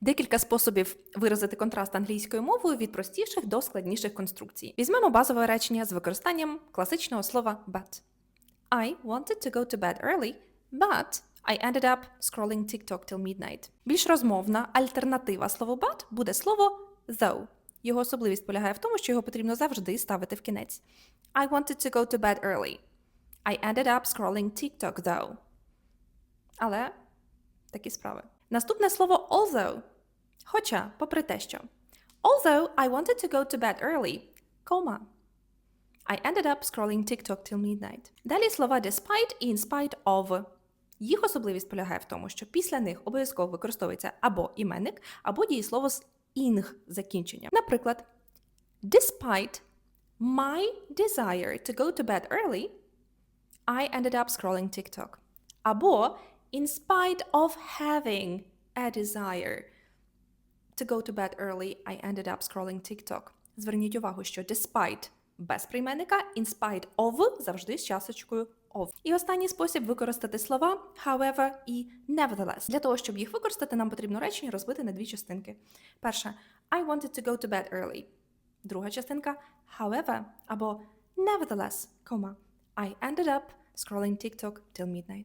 Декілька способів виразити контраст англійською мовою від простіших до складніших конструкцій. Візьмемо базове речення з використанням класичного слова but. I wanted to go to bed early, but I ended up scrolling TikTok till midnight. Більш розмовна альтернатива слову but буде слово though. Його особливість полягає в тому, що його потрібно завжди ставити в кінець. I wanted to go to bed early. I ended up scrolling TikTok though. Але такі справи. Наступне слово although. Хоча, попри те, що. Although I wanted to go to bed early, кома. I ended up scrolling TikTok till midnight. Далі слова despite і in spite of. Їх особливість полягає в тому, що після них обов'язково використовується або іменник, або дієслово з ing закінченням. Наприклад, despite my desire to go to bed early, I ended up scrolling TikTok. Або in spite of having a desire to go to bed early, I ended up scrolling TikTok. Зверніть увагу, що despite без прийменника, in spite of завжди з часочкою of. І останній спосіб використати слова however і nevertheless. Для того, щоб їх використати, нам потрібно речення розбити на дві частинки. Перша I wanted to go to bed early. Друга частинка however або nevertheless, I ended up scrolling TikTok till midnight.